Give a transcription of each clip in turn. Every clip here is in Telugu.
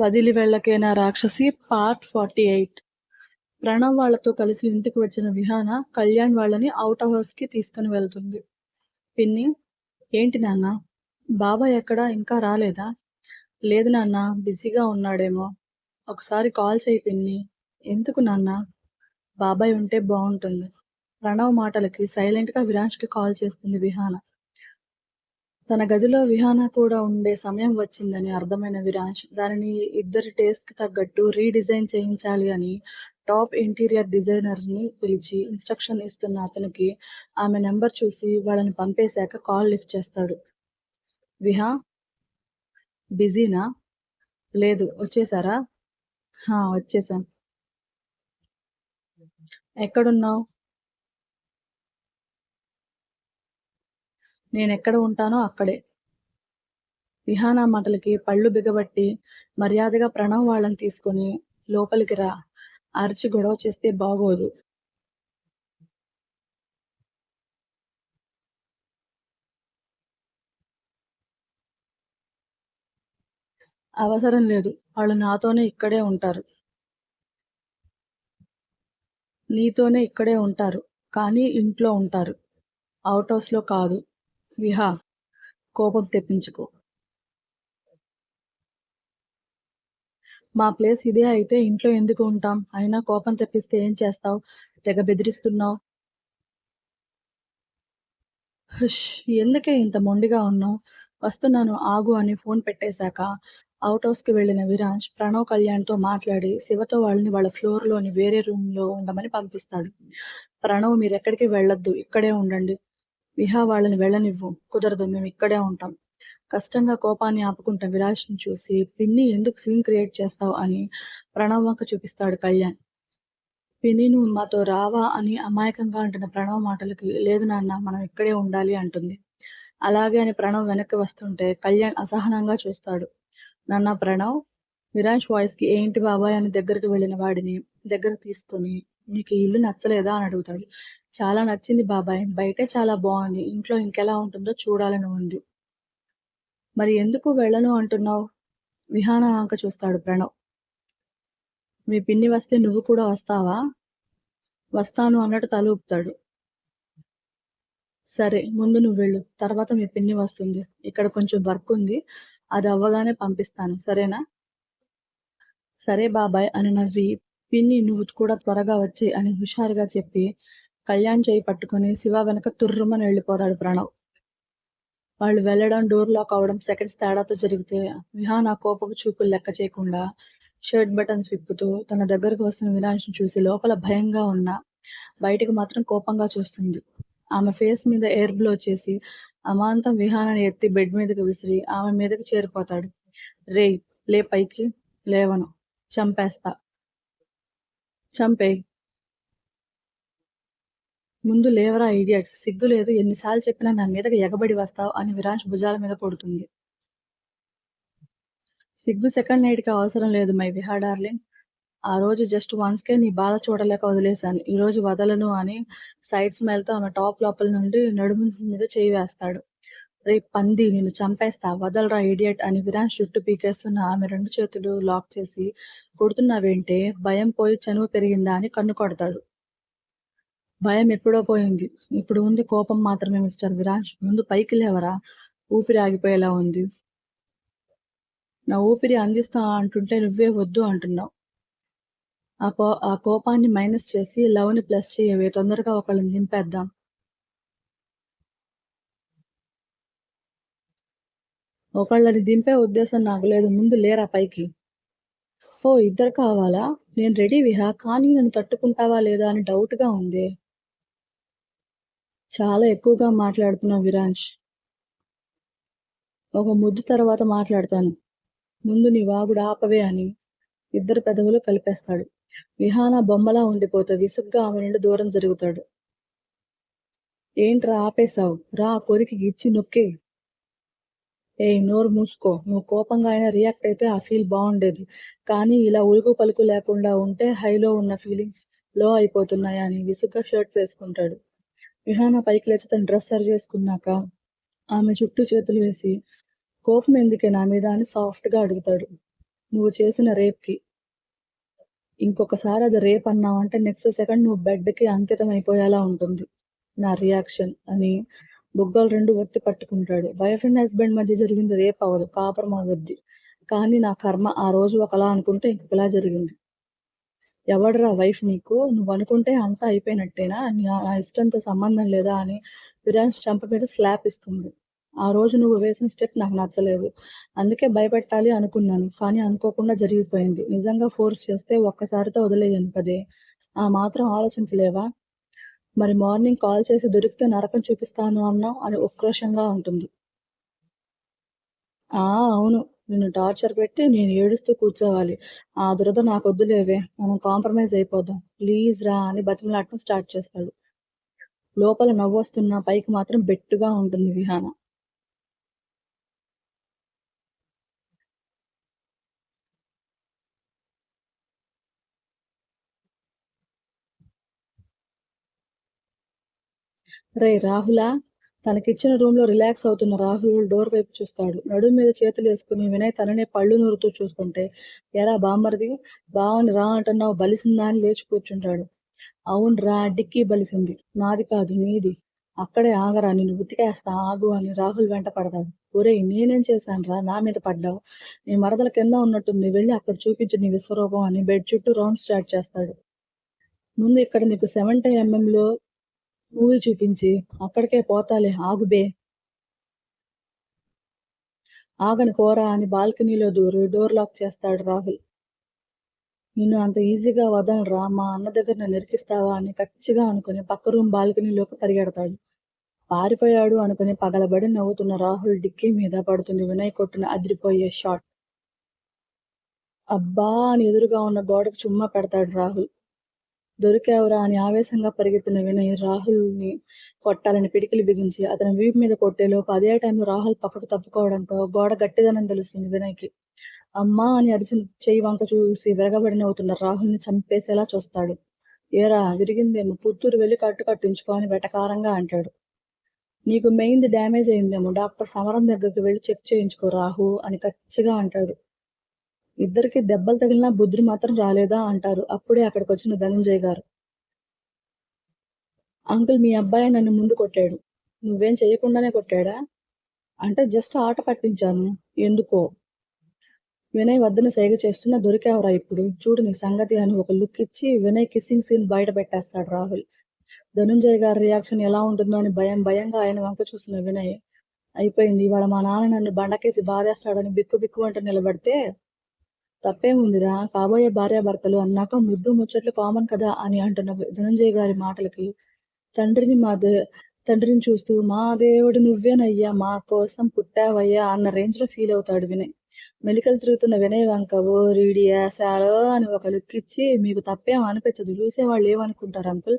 వదిలి వెళ్ళకేనా రాక్షసి పార్ట్ ఫార్టీ ఎయిట్ ప్రణవ్ వాళ్ళతో కలిసి ఇంటికి వచ్చిన విహాన కళ్యాణ్ వాళ్ళని అవుట్ హౌస్కి తీసుకుని వెళ్తుంది. పిన్ని ఏంటి నాన్న? బాబాయ్ ఎక్కడా? ఇంకా రాలేదా? లేదు నాన్న బిజీగా ఉన్నాడేమో. ఒకసారి కాల్ చేయి పిన్ని. ఎందుకు నాన్న? బాబాయ్ ఉంటే బాగుంటుంది. ప్రణవ్ మాటలకి సైలెంట్గా కి కాల్ చేస్తుంది విహాన. తన గదిలో విహాన కూడా ఉండే సమయం వచ్చిందని అర్థమైన విరాజ్ దానిని ఇద్దరి టేస్ట్కి తగ్గట్టు రీడిజైన్ చేయించాలి అని టాప్ ఇంటీరియర్ డిజైనర్ని పిలిచి ఇన్స్ట్రక్షన్ ఇస్తున్న అతనికి ఆమె నెంబర్ చూసి వాళ్ళని పంపేశాక కాల్ లిఫ్ట్ చేస్తాడు. విహా బిజీనా? లేదు వచ్చేసారా? వచ్చేసాం. ఎక్కడున్నావు? నేను ఎక్కడ ఉంటానో అక్కడే. విహానా మాటలకి పళ్ళు బిగబట్టి మర్యాదగా ప్రణవ్ వాళ్ళని తీసుకొని లోపలికి రా. అరిచి గొడవ చేస్తే బాగోదు. అవసరం లేదు. వాళ్ళు నాతోనే ఇక్కడే ఉంటారు. నీతోనే ఇక్కడే ఉంటారు. కానీ ఇంట్లో ఉంటారు. అవుట్ హౌస్లో కాదు. విహా కోపం తెప్పించుకో. మా ప్లేస్ ఇదే అయితే ఇంట్లో ఎందుకు ఉంటాం? అయినా కోపం తెప్పిస్తే ఏం చేస్తావు? తెగ బెదిరిస్తున్నావు? ఎందుకే ఇంత మొండిగా ఉన్నావు? వస్తున్నాను ఆగు అని ఫోన్ పెట్టేశాక అవుట్ హౌస్కి వెళ్ళిన విరాజ్ ప్రణవ్ కళ్యాణ్తో మాట్లాడి శివతో వాళ్ళని వాళ్ళ ఫ్లోర్లోని వేరే రూమ్లో ఉండమని పంపిస్తాడు. ప్రణవ్ మీరు ఎక్కడికి వెళ్ళొద్దు ఇక్కడే ఉండండి. విహా వాళ్ళని వెళ్ళనివ్వు కుదరదు మేము ఇక్కడే ఉంటాం. కష్టంగా కోపాన్ని ఆపుకుంటా విరాజ్ని చూసి పిన్ని ఎందుకు సీన్ క్రియేట్ చేస్తావు అని ప్రణవ్ వంక చూపిస్తాడు కళ్యాణ్. పిన్ని నువ్వు మాతో రావా అని అమాయకంగా అంటున్న ప్రణవ్ మాటలకి లేదు నాన్న మనం ఇక్కడే ఉండాలి అంటుంది. అలాగే అని ప్రణవ్ వెనక్కి వస్తుంటే కళ్యాణ్ అసహనంగా చూస్తాడు. నాన్న ప్రణవ్ విరాజ్ వాయిస్కి ఏంటి బాబాయ్ అని దగ్గరికి వెళ్ళిన వాడిని దగ్గర తీసుకొని నీకు ఈ ఇల్లు నచ్చలేదా అని అడుగుతాడు. చాలా నచ్చింది బాబాయ్. బయటే చాలా బాగుంది. ఇంట్లో ఇంకెలా ఉంటుందో చూడాలని ఉంది. మరి ఎందుకు వెళ్ళను అంటున్నావు? విహాన ఆంక చూస్తాడు ప్రణవ్. మీ పిన్ని వస్తే నువ్వు కూడా వస్తావా? వస్తాను అన్నట్టు తల ఊపుతాడు. సరే ముందు నువ్వు వెళ్ళు. తర్వాత మీ పిన్ని వస్తుంది. ఇక్కడ కొంచెం వర్క్ ఉంది. అది అవ్వగానే పంపిస్తాను. సరేనా? సరే బాబాయ్ అని నవ్వి పిన్ని నువ్వు కూడా త్వరగా వచ్చి అని హుషారుగా చెప్పి కళ్యాణ్ చేయి పట్టుకుని శివ వెనక తుర్రుమని వెళ్ళిపోతాడు ప్రణవ్. వాళ్ళు వెళ్ళడం డోర్ లాక్ అవడం సెకండ్స్ తేడాతో జరిగితే విహాన్ ఆ కోపపు చూపులు లెక్క చేయకుండా షర్ట్ బటన్స్ విప్పుతూ తన దగ్గరకు వస్తున్న వినాష్ చూసి లోపల భయంగా ఉన్న బయటకు మాత్రం కోపంగా చూస్తుంది. ఆమె ఫేస్ మీద ఎయిర్ బ్లో చేసి అమాంతం విహానాన్ని ఎత్తి బెడ్ మీదకి విసిరి ఆమె మీదకి చేరిపోతాడు. రే లే పైకి లేవను చంపేస్తా. చంపేయ్ ముందు లేవరా ఇడియట్ సిగ్గు లేదు. ఎన్నిసార్లు చెప్పినా నా మీదకి ఎగబడి వస్తావు అని విరాంష్ భుజాల మీద కొడుతుంది. సిగ్గు సెకండ్ నైట్కి అవసరం లేదు మై విహా డార్లింగ్ ఆ రోజు జస్ట్ వన్స్ కే నీ బాధ చూడలేక వదిలేశాను. ఈ రోజు వదలను అని సైడ్ స్మైల్తో ఆమె టాప్ లోపల నుండి నడుము మీద చేయి వేస్తాడు. రే పంది నేను చంపేస్తా వదలరా ఇడియట్ అని విరాన్ చుట్టూ పీకేస్తున్న ఆమె రెండు చేతులు లాక్ చేసి కొడుతున్నావేంటే భయం పోయి చనువు పెరిగిందా అని కన్ను కొడతాడు. భయం ఎప్పుడో పోయింది. ఇప్పుడు ఉంది కోపం మాత్రమే మిస్టర్ విరాన్. ముందు పైకి లేవరా? ఊపిరి ఆగిపోయేలా ఉంది. నా ఊపిరి అందిస్తా అంటుంటే నువ్వే వద్దు అంటున్నావు. ఆ కో ఆ కోపాన్ని మైనస్ చేసి లవ్ని ప్లస్ చేయవే తొందరగా ఒకళ్ళని దింపేద్దాం. ఒకళ్ళని దింపే ఉద్దేశం నాకు లేదు. ముందు లేరా పైకి? ఓ ఇద్దరు కావాలా? నేను రెడీ విహా కానీ నన్ను తట్టుకుంటావా లేదా అని డౌట్గా ఉంది. చాలా ఎక్కువగా మాట్లాడుతున్నావు విరాంష్ ఒక ముద్దు తర్వాత మాట్లాడతాను. ముందు నీ వాగుడు ఆపవే అని. ఇద్దరు పెదవులు కలిపేస్తాడు. విహాన బొమ్మలా ఉండిపోతా విసుగ్గా ఆమె నుండి దూరం జరుగుతాడు. ఏంట్రా ఆపేశావు? రా కొరికి ఇచ్చి నొక్కి. ఏ నోరు మూసుకో. నువ్వు కోపంగా అయినా రియాక్ట్ అయితే ఆ ఫీల్ బాగుండేది. కానీ ఇలా ఉలుకు పలుకు లేకుండా ఉంటే హైలో ఉన్న ఫీలింగ్స్లో అయిపోతున్నాయి అని విసుగ్గా షర్ట్ వేసుకుంటాడు. విహాన పైకి లేచి తన డ్రెస్ సరి చేసుకున్నాక ఆమె చుట్టూ చేతులు వేసి కోపం ఎందుకే నా మీద? అని సాఫ్ట్గా అడుగుతాడు. నువ్వు చేసిన రేప్కి ఇంకొకసారి అది రేప్ అన్నావంటే నెక్స్ట్ సెకండ్ నువ్వు బెడ్కి అంకితం అయిపోయేలా ఉంటుంది. నా రియాక్షన్ అని బుగ్గలు రెండు వ్యక్తి పట్టుకుంటాడు. వైఫ్ అండ్ హస్బెండ్ మధ్య జరిగింది రేప్ అవ్వదు కాపురం అవ్వద్ది కానీ నా కర్మ ఆ రోజు ఒకలా అనుకుంటే ఇంకొకలా జరిగింది. ఎవడరా వైఫ్ నీకు? నువ్వు అనుకుంటే అంతా అయిపోయినట్టేనా? నా ఇష్టంతో సంబంధం లేదా అని విరాన్స్ చంప మీద స్లాప్ ఇస్తుంది. ఆ రోజు నువ్వు వేసిన స్టెప్ నాకు నచ్చలేదు. అందుకే భయపెట్టాలి అనుకున్నాను. కానీ అనుకోకుండా జరిగిపోయింది. నిజంగా ఫోర్స్ చేస్తే ఒక్కసారితో వదిలేయను కదే. ఆ మాత్రం ఆలోచించలేవా? మరి మార్నింగ్ కాల్ చేసి దొరికితే నరకం చూపిస్తాను అన్నావు అని ఉక్రోషంగా ఉంటుంది. ఆ అవును నిన్ను టార్చర్ పెట్టి నేను ఏడుస్తూ కూర్చోవాలి. ఆ దురద నాకొద్దులేవే మనం కాంప్రమైజ్ అయిపోదాం. ప్లీజ్ రా అని బతిమలాటం స్టార్ట్ చేస్తాడు. లోపల నవ్వొస్తున్న పైకి మాత్రం బెట్టుగా ఉంటుంది విహాన. రే రాహులా తనకిచ్చిన రూమ్లో రిలాక్స్ అవుతున్న రాహుల్ డోర్ వైపు చూస్తాడు. నడుము మీద చేతులు వేసుకుని వినయ్ తననే పళ్ళు నూరుతూ చూసుకుంటే ఎరా బామ్మరిది బావని రా అంటున్నావు బలిసిందా అని లేచి కూర్చుంటాడు. అవును రా డిక్కీ బలిసింది. నాది కాదు నీది. అక్కడే ఆగరా నిన్ను ఉతికేస్తా ఆగు అని రాహుల్ వెంట పడతాడు. ఒరేయ్ నేనేం చేశాను రా? నా మీద పడ్డావు? నీ మరదల కింద ఉన్నట్టుంది వెళ్ళి అక్కడ చూపించు నీ విశ్వరూపం అని బెడ్ చుట్టూ రౌండ్ స్టార్ట్ చేస్తాడు. ముందు ఇక్కడ నీకు సెవెంటీ ఎంఎంలో మూవీ చూపించి అక్కడికే పోతాలే ఆగుబే ఆగని పోరా అని బాల్కనీలో దూరి డోర్ లాక్ చేస్తాడు రాహుల్. నిన్ను అంత ఈజీగా వదలరా మా అన్న దగ్గర నెరికిస్తావా నిరికిస్తావా అని కచ్చిగా అనుకుని పక్క రూమ్ బాల్కనీలోకి పరిగెడతాడు. పారిపోయాడు అనుకుని పగలబడి నవ్వుతున్న రాహుల్ డిక్కీ మీద పడుతుంది వినయ్ కొట్టిన అదిరిపోయే షాట్. అబ్బా అని ఎదురుగా ఉన్న గోడకు చుమ్మా పెడతాడు రాహుల్. దొరికావురా అని ఆవేశంగా పరిగెత్తిన వినయ్ రాహుల్ని కొట్టాలని పిడికిలు బిగించి అతని వీపు మీద కొట్టేలోపు అదే టైంలో రాహుల్ పక్కకు తప్పుకోవడంతో గోడ గట్టిదనం తెలుస్తుంది వినయ్కి. అమ్మా అని అరిచిన చెయ్యి వంక చూసి విరగబడిన అవుతున్న రాహుల్ని చంపేసేలా చూస్తాడు. ఏరా విరిగిందేమో పుత్తూరు వెళ్ళి కట్టు కట్టించుకో అని వెటకారంగా అంటాడు. నీకు మెయిన్ది డ్యామేజ్ అయిందేమో డాక్టర్ సమరం దగ్గరికి వెళ్ళి చెక్ చేయించుకో రాహు అని కచ్చిగా అంటాడు. ఇద్దరికి దెబ్బలు తగిలినా బుద్ధి మాత్రం రాలేదా అంటారు. అప్పుడే అక్కడికి వచ్చిన ధనంజయ్ గారు అంకుల్ మీ అబ్బాయి నన్ను ముందు కొట్టాడు. నువ్వేం చేయకుండానే కొట్టాడా? అంటే జస్ట్ ఆట పట్టించాను. ఎందుకో? వినయ్ వద్దన సైగ చేస్తున్న దొరికావరా ఇప్పుడు. చూడు నీ సంగతి అని ఒక లుక్ ఇచ్చి వినయ్ కిస్సింగ్ సీన్ బయట పెట్టేస్తాడు రాహుల్. ధనుంజయ్ గారి రియాక్షన్ ఎలా ఉంటుందో అని భయం భయంగా ఆయన వంక చూసిన వినయ్. అయిపోయింది. ఇవాళ మా నాన్న నన్ను బండకేసి బాధేస్తాడని బిక్కు బిక్కు అంటూ నిలబడితే తప్పేముందిరా? కాబోయే భార్యాభర్తలు అన్నాక ముద్దు ముచ్చట్లు కామన్ కదా అని అంటున్న ధనంజయ్ గారి మాటలకి. తండ్రిని మా తండ్రిని చూస్తూ మా దేవుడు నువ్వేనయ్యా మా కోసం పుట్టావయ్యా అన్న రేంజ్లో ఫీల్ అవుతాడు వినయ్. మెలికలు తిరుగుతున్న వినయ్ వంక ఓ రీడియాసాలో అని ఒక లుక్ ఇచ్చి మీకు తప్పేం అనిపించదు చూసేవాళ్ళు ఏమనుకుంటారు అంకుల్?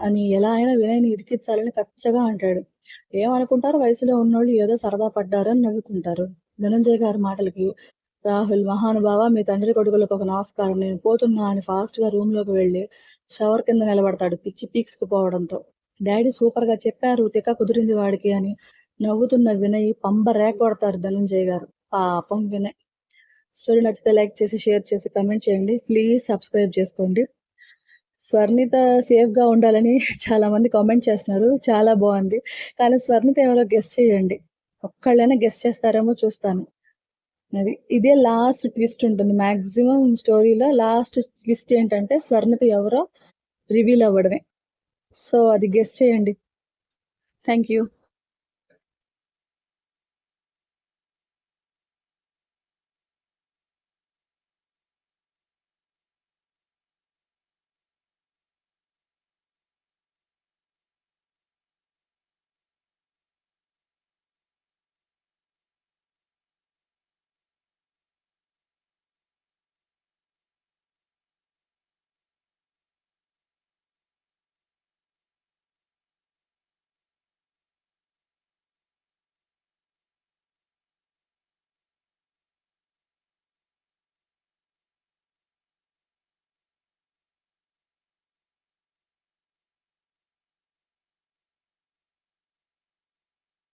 అని ఎలా అయినా వినయ్ని ఇరికిచ్చాలని కచ్చగా అంటాడు. ఏమనుకుంటారు? వయసులో ఉన్నోళ్ళు ఏదో సరదా పడ్డారు అని నవ్వుకుంటారు. ధనంజయ్ గారి మాటలకి రాహుల్ మహానుభావ మీ తండ్రి కొడుకులకు ఒక నమస్కారం. నేను పోతున్నా అని ఫాస్ట్గా రూమ్లోకి వెళ్ళి షవర్ కింద నిలబడతాడు పిచ్చి పీక్స్ పోవడంతో. డాడీ సూపర్గా చెప్పారు తిక్క కుదిరింది వాడికి అని నవ్వుతున్న వినయ్ పంబ రేక్ కొడతారు ధనంజయ్ గారు. పాపం వినయ్. స్టోరీ నచ్చితే లైక్ చేసి షేర్ చేసి కమెంట్ చేయండి. ప్లీజ్ సబ్స్క్రైబ్ చేసుకోండి. స్వర్ణిత సేఫ్గా ఉండాలని చాలా మంది కామెంట్ చేస్తున్నారు. చాలా బాగుంది. కానీ స్వర్ణిత ఎవరో గెస్ట్ చేయండి. ఒక్కళ్ళైనా గెస్ట్ చేస్తారేమో చూస్తాను. అది ఇదే లాస్ట్ ట్విస్ట్ ఉంటుంది. మ్యాక్సిమం స్టోరీలో లాస్ట్ ట్విస్ట్ ఏంటంటే స్వర్ణత ఎవరో రివీల్ అవ్వడమే. సో అది గెస్ట్ చేయండి. Thank you